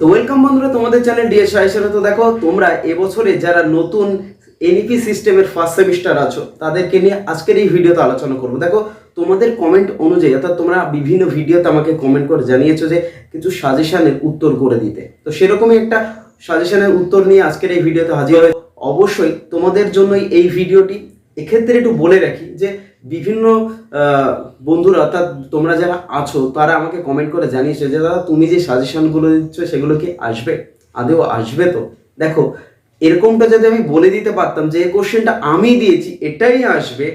তো ওয়েলকাম বন্ধুরা তোমাদের চ্যানেল ডিএস সাহেব তো দেখো, তোমরা এবছরে যারা নতুন এনইপি সিস্টেমের ফার্স্ট সেমিস্টার আছো, তাদেরকে নিয়ে আজকের এই ভিডিওতে আলোচনা করব। দেখো, তোমাদের কমেন্ট অনুযায়ী, অর্থাৎ তোমরা বিভিন্ন ভিডিওতে আমাকে কমেন্ট করে জানিয়েছো যে কিছু সাজেশনের উত্তর করে দিতে। তো সেরকমই একটা সাজেশনের উত্তর নিয়ে আজকের এই ভিডিওতে হাজির হয়ে অবশ্যই তোমাদের জন্যই এই ভিডিওটি এক্ষেত্রে একটু বলে রাখি যে বিভিন্ন বন্ধুরা, অর্থাৎ তোমরা যারা আছো, তারা আমাকে কমেন্ট করে জানিয়েছে যে, দাদা, তুমি যে সাজেশনগুলো দিচ্ছ, সেগুলো কি আসবে? আদেও আসবে তো? দেখো, এরকমটা যদি আমি বলে দিতে পারতাম যে এই কোশ্চেনটা আমি দিয়েছি, এটাই আসবে।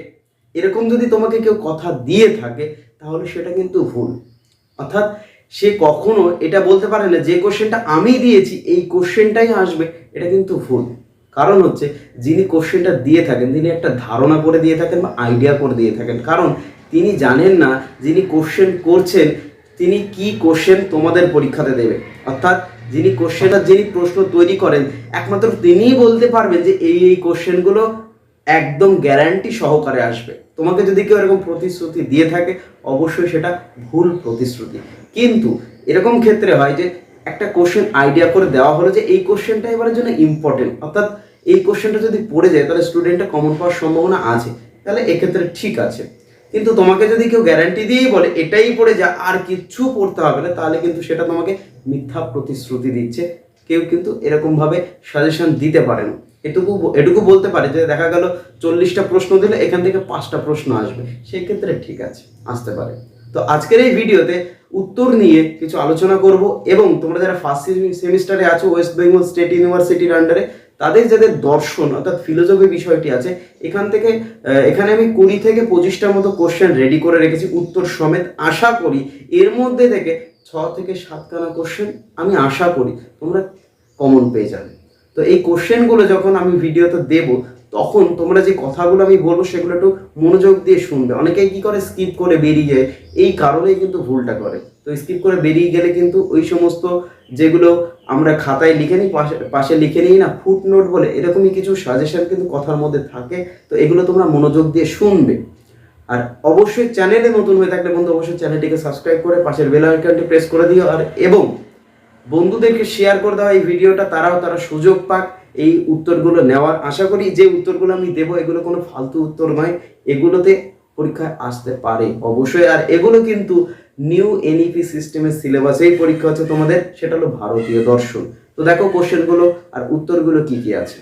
এরকম যদি তোমাকে কেউ কথা দিয়ে থাকে, তাহলে সেটা কিন্তু ভুল। অর্থাৎ সে কখনো এটা বলতে পারে না যে কোশ্চেনটা আমি দিয়েছি, এই কোশ্চেনটাই আসবে। এটা কিন্তু ভুল। কারণ হচ্ছে যিনি কোশ্চেনটা দিয়ে থাকেন তিনি একটা ধারণা করে দিয়ে থাকেন বা আইডিয়া করে দিয়ে থাকেন, কারণ তিনি জানেন না যিনি কোশ্চেন করছেন, তিনি কি কোশ্চেন তোমাদের পরীক্ষাতে দেবে অর্থাৎ যিনি কোশ্চেনটা যিনি প্রশ্ন তৈরি করেন, একমাত্র তিনিই বলতে পারবেন যে এই এই কোশ্চেনগুলো একদম গ্যারান্টি সহকারে আসবে। তোমাকে যদি কেউ এরকম প্রতিশ্রুতি দিয়ে থাকে, অবশ্যই সেটা ভুল প্রতিশ্রুতি। কিন্তু এরকম ক্ষেত্রে হয় যে একটা কোশ্চেন আইডিয়া করে দেওয়া হলো যে এই কোশ্চেনটা এবারের জন্য ইম্পর্টেন্ট অর্থাৎ এই কোশ্চেনটা যদি পড়ে যায়, তাহলে স্টুডেন্টটা কমন পাওয়ার সম্ভাবনা আছে। তাহলে এক্ষেত্রে ঠিক আছে। কিন্তু তোমাকে যদি কেউ গ্যারান্টি দিয়েই বলে, এটাই পড়ে যা, আর কিচ্ছু পড়তে হবে না, তাহলে কিন্তু সেটা তোমাকে মিথ্যা প্রতিশ্রুতি দিচ্ছে। কেউ কিন্তু এরকমভাবে সাজেশন দিতে পারে না। এটুকু এটুকু বলতে পারে যে দেখা গেল চল্লিশটা প্রশ্ন দিলে এখান থেকে পাঁচটা প্রশ্ন আসবে। সেই ক্ষেত্রে ঠিক আছে, আসতে পারে। তো আজকের এই ভিডিওতে উত্তর নিয়ে কিছু আলোচনা করব। এবং তোমরা যারা ফার্স্ট সেমিস্টারে আছো ওয়েস্ট বেঙ্গল স্টেট ইউনিভার্সিটির আন্ডারে তাদের যাদের দর্শন, অর্থাৎ ফিলোজফি বিষয়টি আছে, এখান থেকে এখানে আমি কুড়ি থেকে পঁচিশটার মতো কোশ্চেন রেডি করে রেখেছি উত্তর সমেত। আশা করি এর মধ্যে থেকে ছ থেকে সাতখানা কোশ্চেন আমি আশা করি তোমরা কমন পেয়ে যাবে। তো এই কোশ্চেনগুলো যখন আমি ভিডিওতে দেব তখন তোমরা যে কথাগুলো আমি বলব সেগুলো একটু মনোযোগ দিয়ে শুনবে। অনেকেই কি করে? স্কিপ করে বেরিয়ে যায়। এই কারণেই কিন্তু ভুলটা করে। তো স্কিপ করে বেরিয়ে গেলে কিন্তু ওই সমস্ত যেগুলো আমরা খাতায় লিখে নিই, পাশে পাশে লিখে নিই না ফুট নোট বলে, এরকমই কিছু সাজেশন কিন্তু কথার মধ্যে থাকে। তো এগুলো তোমরা মনোযোগ দিয়ে শুনবে। আর অবশ্যই চ্যানেলে নতুন হয়ে থাকলে বন্ধু, অবশ্যই চ্যানেলটিকে সাবস্ক্রাইব করে পাশের বেল আইকনটি প্রেস করে দিও। আর এবং বন্ধুদেরকে শেয়ার করে দেওয়া এই ভিডিওটা তারাও তারা সুযোগ পাক। এই উত্তরগুলো নেওয়ার আশা করি যে উত্তরগুলো আমি দেবো, এগুলো কোনো ফালতু উত্তর নয়, এগুলোতে পরীক্ষায় আসতে পারে অবশ্যই। আর এগুলো কিন্তু নিউ এনইপি সিস্টেমের সিলেবাসেই পরীক্ষা হচ্ছে তোমাদের, সেটা হলো ভারতীয় দর্শন। তো দেখো কোশ্চেনগুলো আর উত্তরগুলো কি কি আছে।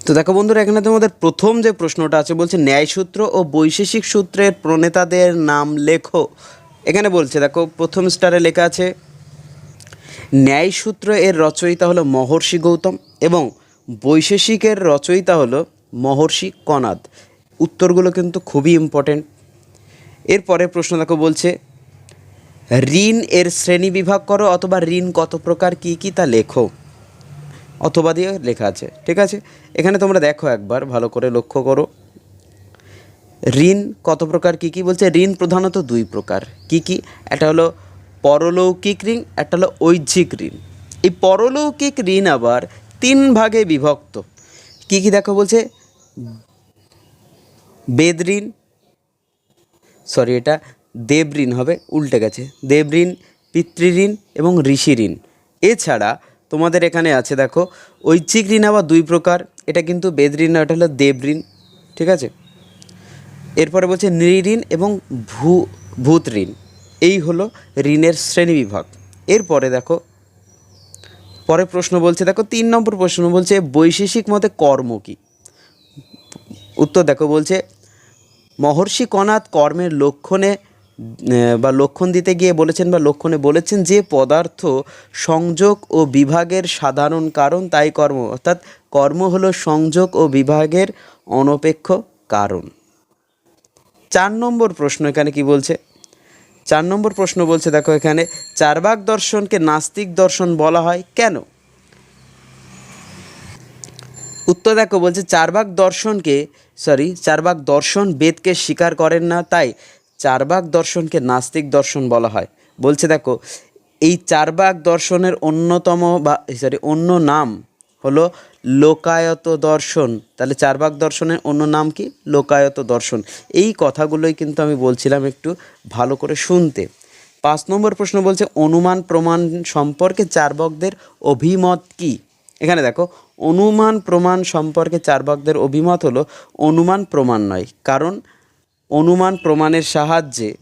তো দেখো বন্ধুরা, এখানে তোমাদের প্রথম যে প্রশ্নটা আছে বলছে, ন্যায়সূত্র ও বৈশেষিক সূত্রের প্রণেতাদের নাম লেখো। এখানে বলছে, দেখো প্রথম স্টারে লেখা আছে, ন্যায়সূত্র এর রচয়িতা হলো মহর্ষি গৌতম এবং বৈশেষিকের রচয়িতা হলো মহর্ষি কনাদ। উত্তরগুলো কিন্তু খুবই ইম্পর্টেন্ট এরপরে প্রশ্ন দেখো বলছে, ঋণ এর শ্রেণি বিভাগ করো অথবা ঋণ কত প্রকার, কি কি তা লেখো। অথবা দিয়ে লেখা আছে, ঠিক আছে? এখানে তোমরা দেখো একবার, ভালো করে লক্ষ্য করো। ঋণ কত প্রকার, কি কি বলছে? ঋণ প্রধানত দুই প্রকার, কি কি? একটা হলো পরলৌকিক ঋণ, একটা হলো ঐচ্ছিক ঋণ। এই পরলৌকিক ঋণ আবার তিন ভাগে বিভক্ত। কি কি দেখো বলছে? বেদ ঋণ সরি এটা দেব ঋণ হবে, উল্টে গেছে। দেব ঋণ পিতৃঋণ এবং ঋষি ঋণ এছাড়া তোমাদের এখানে আছে দেখো, ঐচ্ছিক ঋণ আবার দুই প্রকার। এটা কিন্তু বেদ ঋণ না, এটা হলো দেব ঋণ ঠিক আছে? এরপরে বলছে নৃঋণ এবং ভূ ভূত ঋণ এই হলো ঋণের শ্রেণি বিভাগ। এরপরে দেখো পরে প্রশ্ন বলছে, দেখো তিন নম্বর প্রশ্ন বলছে, বৈশেষিক মতে কর্ম কী? উত্তর দেখো বলছে, মহর্ষি কনাথ কর্মের লক্ষণে বা লক্ষণ দিতে গিয়ে বলেছেন বা লক্ষণে বলেছেন যে পদার্থ সংযোগ ও বিভাগের সাধারণ কারণ, তাই কর্ম। অর্থাৎ কর্ম হলো সংযোগ ও বিভাগের অনপেক্ষ কারণ। চার নম্বর প্রশ্ন এখানে কি বলছে? চার নম্বর প্রশ্ন বলছে, দেখো এখানে চারবাক দর্শনকে নাস্তিক দর্শন বলা হয় কেন? উত্তর দেখো, বলছে চারবাক দর্শনকে সরি চারবাক দর্শন বেদকে স্বীকার করেন না, তাই চারবাক দর্শনকে নাস্তিক দর্শন বলা হয়। বলছে দেখো, এই চারবাক দর্শনের অন্যতম বা সরি অন্য নাম হলো লোকায়ত দর্শন। তাহলে চারবাক দর্শনের অন্য নাম কি? লোকায়ত দর্শন। এই কথাগুলোই কিন্তু আমি বলছিলাম একটু ভালো করে শুনতে। পাঁচ নম্বর প্রশ্ন বলছে, অনুমান প্রমাণ সম্পর্কে চার্বকদের অভিমত কি? এখানে দেখো, অনুমান প্রমাণ সম্পর্কে চার্বকদের অভিমত হলো অনুমান প্রমাণ নয়। কারণ অনুমান প্রমাণের সাহায্যে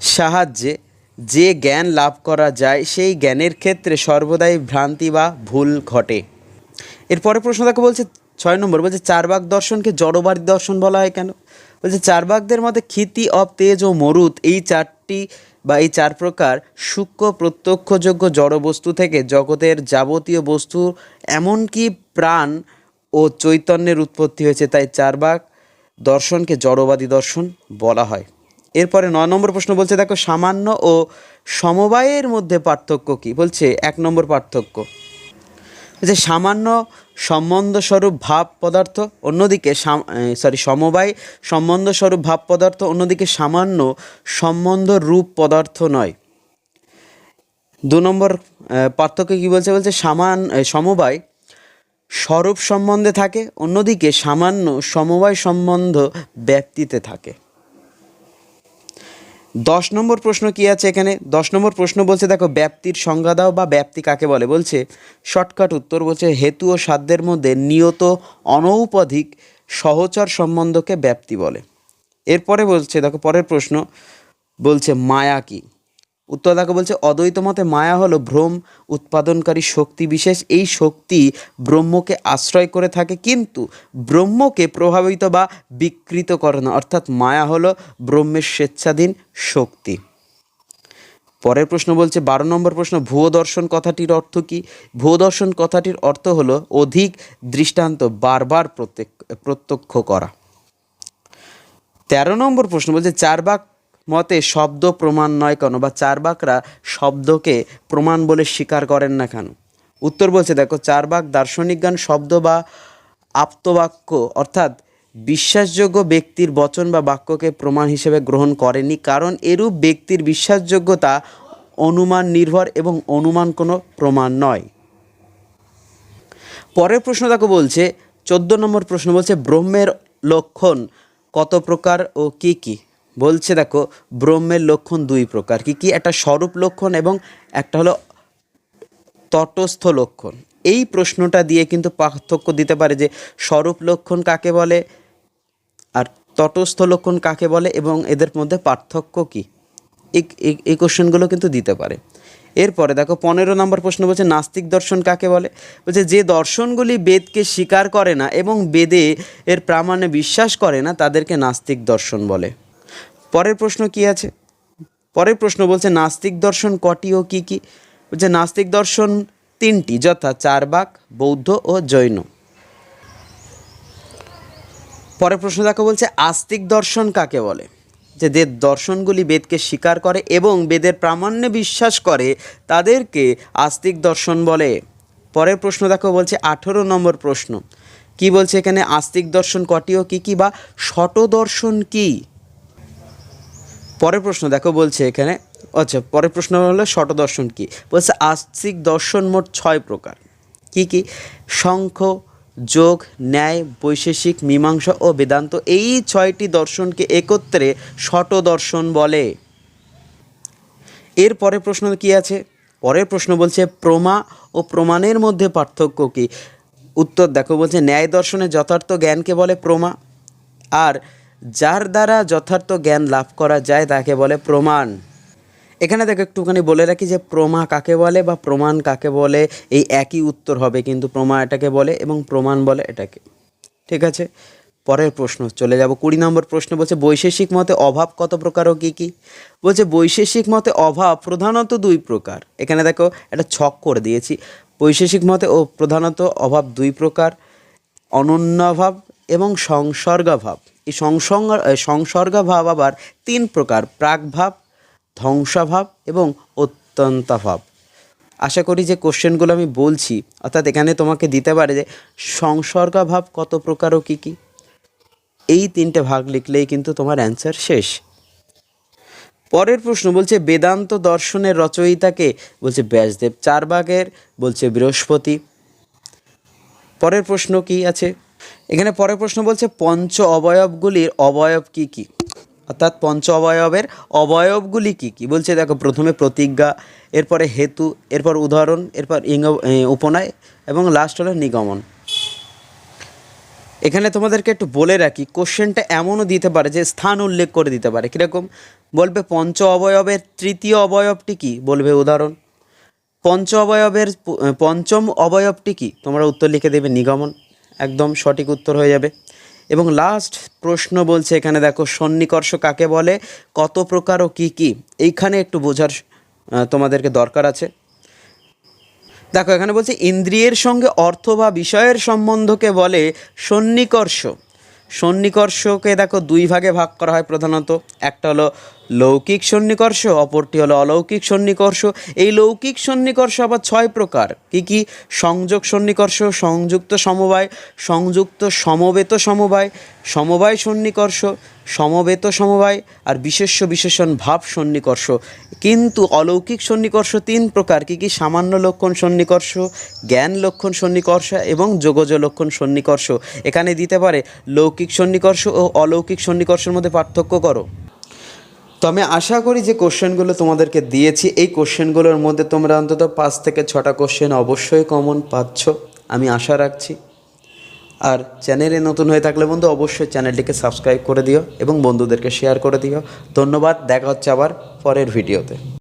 সাহায্যে যে জ্ঞান লাভ করা যায়, সেই জ্ঞানের ক্ষেত্রে সর্বদাই ভ্রান্তি বা ভুল ঘটে। এরপরে প্রশ্ন দেখো, বলছে ছয় নম্বর, বলছে চারবাক দর্শনকে জড়বাদী দর্শন বলা হয় কেন? বলছে চারবাকদের মধ্যে ক্ষিতি অব তেজ ও মরুত এই চারটি বা এই চার প্রকার সূক্ষ্ম, প্রত্যক্ষযোগ্য জড় বস্তু থেকে জগতের যাবতীয় বস্তু, এমনকি প্রাণ ও চৈতন্যের উৎপত্তি হয়েছে। তাই চারবাক দর্শনকে জড়বাদী দর্শন বলা হয়। এরপরে নয় নম্বর প্রশ্ন বলছে দেখো, সামান্য ও সমবায়ের মধ্যে পার্থক্য কি? বলছে এক নম্বর পার্থক্য। যে সামান্য সম্বন্ধস্বরূপ ভাব পদার্থ, অন্যদিকে সরি সমবায় সম্বন্ধস্বরূপ ভাব পদার্থ, অন্যদিকে সামান্য সম্বন্ধ রূপ পদার্থ নয়। দু নম্বর পার্থক্য কী বলছে? বলছে সামান সমবায় স্বরূপ সম্বন্ধে থাকে, অন্যদিকে সামান্য সমবায় সম্বন্ধ ব্যক্তিতে থাকে। দশ নম্বর প্রশ্ন কি আছে এখানে? দশ নম্বর প্রশ্ন বলছে, দেখো ব্যাপ্তির সংজ্ঞা দাও বা ব্যাপ্তি কাকে বলে? বলছে, শর্টকাট উত্তর বলছে, হেতু ও সাধ্যের মধ্যে নিয়ত অনৌপাধিক সহচর সম্বন্ধকে ব্যাপ্তি বলে। এরপরে বলছে, দেখো, পরের প্রশ্ন বলছে, মায়া কি? উত্তর দেখো বলছে, অদ্বৈত মতে মায়া হলো ভ্রম, উৎপাদনকারী শক্তি বিশেষ। এই শক্তি ব্রহ্মকে আশ্রয় করে থাকে, কিন্তু ব্রহ্মকে প্রভাবিত বা বিকৃত করে না। অর্থাৎ মায়া হলো ব্রহ্মের স্বেচ্ছাধীন শক্তি। পরের প্রশ্ন বলছে, বারো নম্বর প্রশ্ন ভুয়ো দর্শন কথাটির অর্থ কি? ভুয়ো দর্শন কথাটির অর্থ হলো অধিক দৃষ্টান্ত, বারবার প্রত্যেক, প্রত্যক্ষ করা। তেরো নম্বর প্রশ্ন বলছে চারবাক মতে শব্দ প্রমাণ নয় কেন বা চারবাকরা শব্দকে প্রমাণ বলে স্বীকার করেন না কেন? উত্তর বলছে, দেখো, চারবাক দার্শনিক জ্ঞান, শব্দ বা আপ্তবাক্য অর্থাৎ বিশ্বাসযোগ্য ব্যক্তির বচন বা বাক্যকে প্রমাণ হিসেবে গ্রহণ করেনি। কারণ এরূপ ব্যক্তির বিশ্বাসযোগ্যতা অনুমান নির্ভর এবং অনুমান কোনো প্রমাণ নয়। পরের প্রশ্ন দেখো বলছে, চোদ্দ নম্বর প্রশ্ন বলছে, ব্রহ্মের লক্ষণ কত প্রকার ও কি কি? বলছে, দেখো, ব্রহ্মের লক্ষণ দুই প্রকার। কি কি? একটা স্বরূপ লক্ষণ এবং একটা হলো তটস্থ লক্ষণ। এই প্রশ্নটা দিয়ে কিন্তু পার্থক্য দিতে পারে যে স্বরূপ লক্ষণ কাকে বলে আর তটস্থ লক্ষণ কাকে বলে এবং এদের মধ্যে পার্থক্য কি? এই কোশ্চেনগুলো কিন্তু দিতে পারে। এরপরে দেখো, পনেরো নম্বর প্রশ্ন বলছে, নাস্তিক দর্শন কাকে বলে? বলছে, যে দর্শনগুলি বেদকে স্বীকার করে না এবং বেদে এর প্রামাণ্যে বিশ্বাস করে না, তাদেরকে নাস্তিক দর্শন বলে। পরের প্রশ্ন কি আছে? পরের প্রশ্ন বলছে, নাস্তিক দর্শন কটি ও কি কি? বলছে, নাস্তিক দর্শন তিনটি, যথা চারবাক, বৌদ্ধ ও জৈন। পরের প্রশ্ন দেখো বলছে, আস্তিক দর্শন কাকে বলে? যে যে দর্শনগুলি বেদকে স্বীকার করে এবং বেদের প্রামাণ্যে বিশ্বাস করে, তাদেরকে আস্তিক দর্শন বলে। পরের প্রশ্ন দেখো বলছে, আঠেরো নম্বর প্রশ্ন। কি বলছে এখানে, আস্তিক দর্শন কটি ও কী কী বা শট দর্শন কী? পরের প্রশ্ন দেখো বলছে এখানে আচ্ছা পরের প্রশ্ন হলো শট দর্শন কি? বলছে আস্তিক দর্শন মোট ছয় প্রকার। কি কি? শঙ্খ, যোগ, ন্যায়, বৈশেষিক, মীমাংসা ও বেদান্ত, এই ছয়টি দর্শনকে একত্রে শট দর্শন বলে। এর পরের প্রশ্ন কি আছে? পরের প্রশ্ন বলছে প্রমা ও প্রমাণের মধ্যে পার্থক্য কি? উত্তর দেখো বলছে ন্যায় দর্শনে যথার্থ জ্ঞানকে বলে প্রমা। আর যার দ্বারা যথার্থ জ্ঞান লাভ করা যায় তাকে বলে প্রমাণ। এখানে দেখো একটুখানি বলে রাখি যে প্রমা কাকে বলে বা প্রমাণ কাকে বলে, এই একই উত্তর হবে কিন্তু প্রমা এটাকে বলে এবং প্রমাণ বলে এটাকে। ঠিক আছে? পরের প্রশ্ন চলে যাব। কুড়ি নম্বর প্রশ্ন বলছে, বৈশেষিক মতে অভাব কত প্রকার ও কী কী? বলছে, বৈশেষিক মতে অভাব প্রধানত দুই প্রকার। এখানে দেখো একটা ছক করে দিয়েছি। বৈশেষিক মতে ও প্রধানত অভাব দুই প্রকার, অনন্যভাব এবং সংসর্গভাব। এই সংসর্গ সংসর্গভাব আবার তিন প্রকার, প্রাগভাব, ধ্বংসাভাব এবং অত্যন্তাভাব। আশা করি যে কোশ্চেনগুলো আমি বলছি, অর্থাৎ এখানে তোমাকে দিতে পারে যে সংসর্গভাব কত প্রকার ও কী কী? এই তিনটে ভাগ লিখলেই কিন্তু তোমার অ্যান্সার শেষ। পরের প্রশ্ন বলছে, বেদান্ত দর্শনের রচয়িতাকে, বলছে ব্যাসদেব চার ভাগের বলছে বৃহস্পতি। পরের প্রশ্ন কি আছে? এখানে পরের প্রশ্ন বলছে, পঞ্চ অবয়বগুলির অবয়ব কি কি? অর্থাৎ পঞ্চ অবয়বের অবয়বগুলি কী কী? বলছে, দেখো, প্রথমে প্রতিজ্ঞা, এরপরে হেতু, এরপর উদাহরণ, এরপর ইঙ্গ উপনয়, এবং লাস্ট হলো নিগমন। এখানে তোমাদেরকে একটু বলে রাখি কোশ্চেনটা এমনও দিতে পারে যে স্থান উল্লেখ করে দিতে পারে। কীরকম? বলবে, পঞ্চ অবয়বের তৃতীয় অবয়বটি কী? বলবে উদাহরণ। পঞ্চ অবয়বের, পঞ্চম অবয়বটি কী? তোমরা উত্তর লিখে দেবে, নিগমন। একদম সঠিক উত্তর হয়ে যাবে। এবং লাস্ট প্রশ্ন বলছে এখানে দেখো, সন্নিকর্ষ কাকে বলে, কত প্রকার ও কী কী? এইখানে একটু বোঝার তোমাদেরকে দরকার আছে। দেখো, এখানে বলছে, ইন্দ্রিয়ের সঙ্গে অর্থ বা বিষয়ের সম্বন্ধকে বলে সন্নিকর্ষ। সন্নিকর্ষকে দেখো, দুই ভাগে ভাগ করা হয় প্রধানত। একটা হলো লৌকিক সন্নিকর্ষ, অপরটি হলো অলৌকিক সন্নিকর্ষ। এই লৌকিক সন্নিকর্ষ আবার ছয় প্রকার। কি কি? সংযোগ সন্নিকর্ষ, সংযুক্ত সমবায়, সংযুক্ত সমবেত সমবায় সমবায় সন্নিকর্ষ, সমবেত সমবায় আর বিশেষ্য বিশেষণ ভাব সন্নিকর্ষ। কিন্তু অলৌকিক সন্নিকর্ষ তিন প্রকার। কি কি? সামান্য লক্ষণ সন্নিকর্ষ, জ্ঞান লক্ষণ সন্নিকর্ষ এবং যোগজ লক্ষণ সন্নিকর্ষ। এখানে দিতে পারে লৌকিক সন্নিকর্ষ ও অলৌকিক সন্নিকর্ষের মধ্যে পার্থক্য করো। তো আমি আশা করি যে কোশ্চেনগুলো তোমাদেরকে দিয়েছি। এই কোশ্চেনগুলোর মধ্যে তোমরা অন্তত পাঁচ থেকে ছটা কোশ্চেন অবশ্যই কমন পাচ্ছ, আমি আশা রাখছি। আর চ্যানেলে নতুন হয়ে থাকলে বন্ধু, অবশ্যই চ্যানেলটিকে সাবস্ক্রাইব করে দিও এবং বন্ধুদেরকে শেয়ার করে দিও। ধন্যবাদ, দেখা হচ্ছে আবার পরের ভিডিওতে